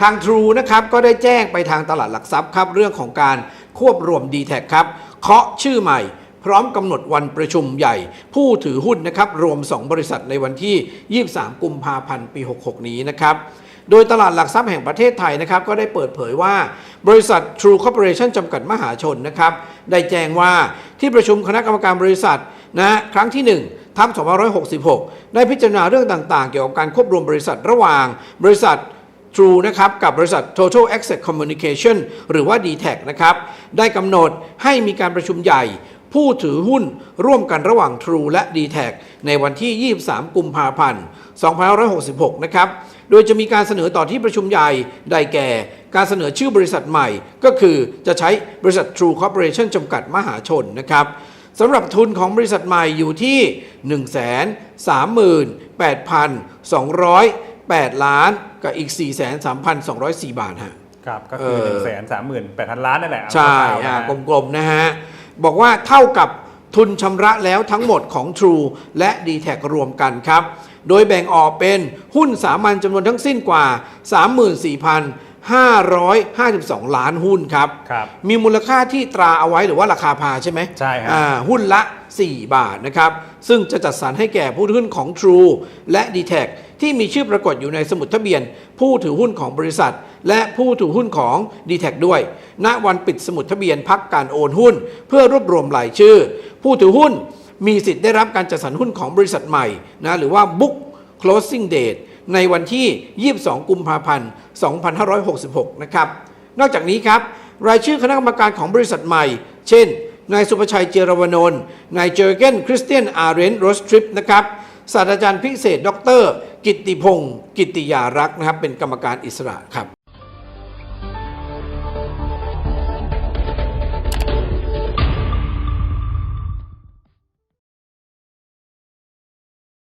ทาง True นะครับก็ได้แจ้งไปทางตลาดหลักทรัพย์ครับเรื่องของการควบรวม d t แทครับเคาะชื่อใหม่ พร้อมกำหนดวันประชุมใหญ่ ผู้ถือหุ้นนะครับรวม 2 บริษัทในวันที่ 23 กุมภาพันธ์ปี 66 นี้นะครับโดยตลาดหลักทรัพย์แห่งประเทศไทยนะครับก็ได้เปิดเผยว่า บริษัท True Corporation จำกัดมหาชนนะครับได้แจ้งว่าที่ประชุมคณะกรรมการบริษัทนะครั้งที่ 1ทับ2566 ได้พิจารณาเรื่องต่าง ๆ เกี่ยวกับการควบรวมบริษัทระหว่าง บริษัท True นะครับกับบริษัท Total Access Communication หรือว่า d t แทนะครับได้กำหนดให้มีการประชุมใหญ่ผู้ถือหุ้นร่วมกันระหว่าง True และ d t แทในวันที่ 23 กุมภาพันธ์2566 นะครับ โดยจะมีการเสนอต่อที่ประชุมใหญ่ได้แก่ การเสนอชื่อบริษัทใหม่ ก็คือจะใช้บริษัท True Corporation จำกัดมหาชนนะครับสำหรับทุนของบริษัทใหม่อยู่ที่ 138,208ล้านกับอีก 4,3,204 บาทฮะครับก็คือเออ1นึ่งแสนสามหมื่นแปดพันล้านนั่นแหละเอาใช่คร่าวๆอ่านะฮะกลมๆนะฮะ บอกว่าเท่ากับทุนชำระแล้วทั้งหมดของ True และ d t แทรวมกันครับ โดยแบ่งออกเป็นหุ้นสามัญจำนวนทั้งสิ้นกว่า 34,552 ล้านหุ้นครับ ครับ มีมูลค่าที่ตราเอาไว้หรือว่าราคาพาใช่ไหมใช่ครับ อ่าหุ้นละ 4 บาทนะครับ ซึ่งจะจัดสรรให้แก่ผู้ถือหุ้นของ True และ d t แทที่มีชื่อปรากฏอยู่ในสมุดทะเบียน ผู้ถือหุ้นของบริษัท และผู้ถือหุ้นของ d t แทด้วย ณวันปิดสมุดทะเบียนพักการโอนหุ้น เพื่อรวบรวมรายชื่อ ผู้ถือหุ้นมีสิทธิ์ได้รับการจัดสรรหุ้นของบริษัทใหม่นะหรือว่า book closing date ในวันที่ 22 กุมภาพันธ์ 2566 นะครับ นอกจากนี้ครับ รายชื่อคณะกรรมการของบริษัทใหม่ เช่น นายสุภชัยเจรวนนท์นายเจอร์เกนคริสเตียนอาร์เรนโรสทริปนะครับ ศาสตราจารย์พิเศษ ดร กิตติพงศ์กิตติยารักษ์นะครับ เป็นกรรมการอิสระครับ